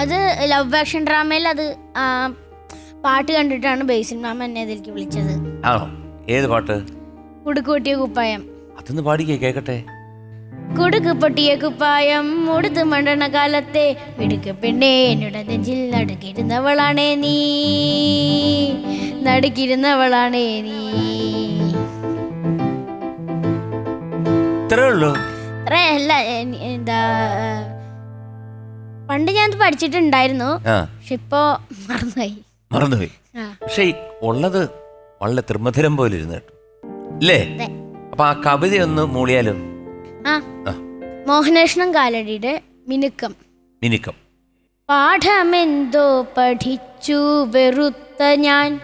അത് love action ഡ്രാമയിൽ അത് പാട്ട് കണ്ടിട്ടാണ് ബേസിൽ മാമ എന്നെ അതിലേക്ക് വിളിച്ചത്. ആണോ? ഏത് പാട്ട്? കുടുക്കൂട്ടിയ കുപ്പായം. അതൊന്ന് പാടിക്കേ കേക്കട്ടെ. കുടുക്ക് പൊട്ടിയ കുപ്പായം മുടുത്ത് മണ്ടണ കാലത്തെ പിടുക്ക് പെണ്ണേ എന്നോട് നെഞ്ചിൽ നടുക്കിരുന്നവളാണേ നീ. നടുക്കിരുന്നവളാണേ നീ. ഇത്രേ ഉള്ളൂ. അത്രേ അല്ല എന്താ പണ്ട് ഞാൻ പഠിച്ചിട്ടുണ്ടായിരുന്നു. ആ. പക്ഷെ ഇപ്പോ മറന്നുപോയി. മറന്നുപോയി. ആ. പക്ഷെ ഈ ഉള്ളത് വളരെ തൃമധുരം പോലെ ഇരുന്ന് കേട്ടോ അതെ. അപ്പൊ ആ കവിതയൊന്ന് മൂളിയാലും? ആ. ആ. മോഹനേഷണം കാലടിയുടെ മിനുക്കം. മിനുക്കം. പാഠമെന്തോ പഠിച്ചു വെറുത്ത ഞാൻ.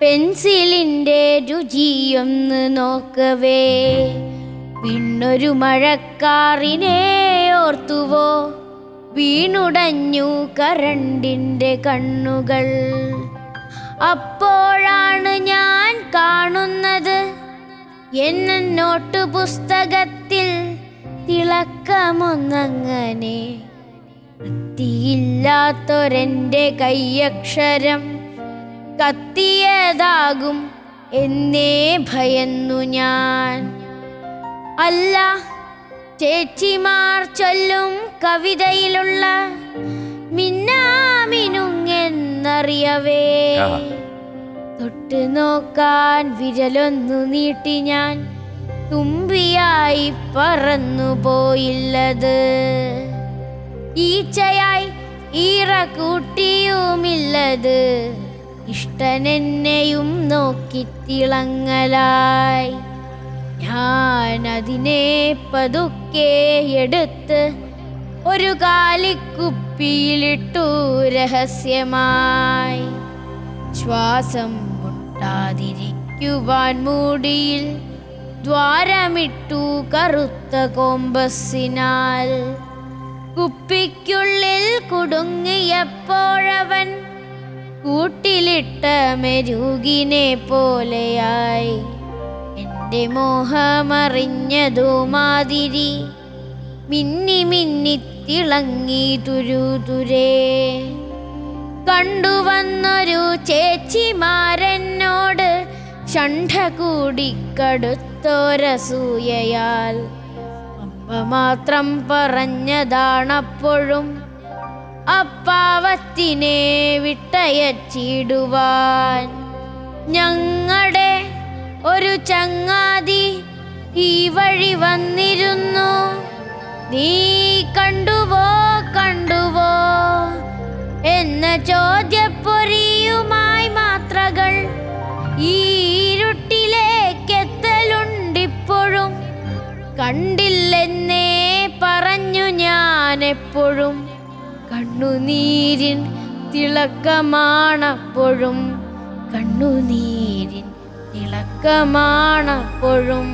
പെൻസിലിന്റെ രുചിയൊന്ന് നോക്കവേ. പിന്നൊരു മഴക്കാറിനെ വീണുടഞ്ഞു കരണ്ടിന്റെ കണ്ണുകൾ. അപ്പോഴാണ് ഞാൻ കാണുന്നത് എന്ന നോട്ട് പുസ്തകത്തിൽ തിളക്കമൊന്നങ്ങനെ. വൃത്തിയില്ലാത്തൊരെന്റെ കയ്യക്ഷരം കത്തിയതാകും എന്നേ ഭയന്നു ഞാൻ. അല്ല ചേച്ചിമാർ ചൊല്ലും കവിതയിലുള്ള മിന്നാമിനുങ്ങെന്നറിയവേ. തൊട്ട് നോക്കാൻ വിരലൊന്നു നീട്ടി ഞാൻ തുമ്പിയായി പറന്നു പോയില്ലത്. ഈച്ചയായി ഈറ കൂട്ടിയുമില്ലത്. ഇഷ്ടനെന്നെയും നോക്കി അതിനെ പതുക്കെ എടുത്ത് ഒരു കാലിക്കുപ്പിയിലിട്ടു രഹസ്യമായി. ശ്വാസം മുട്ടാതിരിക്കുവാൻ മൂടിയിൽ ദ്വാരമിട്ടു കറുത്ത കോമ്പസിനാൽ. കുപ്പിക്കുള്ളിൽ കുടുങ്ങിയപ്പോഴവൻ കൂട്ടിലിട്ട മെരുകിനെ പോലെയായി. എന്റെ മോഹമറിഞ്ഞതു മാതിരി മിന്നി തിളങ്ങി തുരുതുരേ. കണ്ടുവന്നൊരു ചേച്ചിമാരെന്നോട് ഷണ്ഠ കൂടിക്കടുത്തോരസൂയയാൽ അമ്മ മാത്രം പറഞ്ഞതാണപ്പോഴും അപ്പാവത്തിനെ വിട്ടയച്ചിടുവാൻ. ഞങ്ങളുടെ ഒരു ചങ്ങാതി ഈ വഴി വന്നിരുന്നു. നീ കണ്ടുവോ കണ്ടുവോ? എന്ന ചോദ്യപ്പൊരിയുമായി മാത്രകൾ ഈ ഇരുട്ടിലേക്കെത്തലുണ്ടിപ്പോഴും. കണ്ടില്ലെന്നേ പറഞ്ഞു ഞാൻ എപ്പോഴും കണ്ണുനീരിൻ തിളക്കമാണപ്പോഴും. കണ്ണുനീരിൻ തിളക്കമാണപ്പോഴും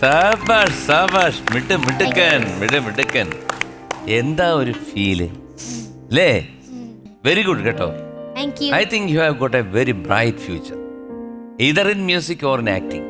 സാബാഷ് സാബാഷ് മിട്ട് മിടുക്കൻ മിട് മിടുക്കൻ എന്താ ഒരു ഫീൽ അല്ലേ വെരി ഗുഡ് കേട്ടോ. I think you have got a very bright future either in music or in acting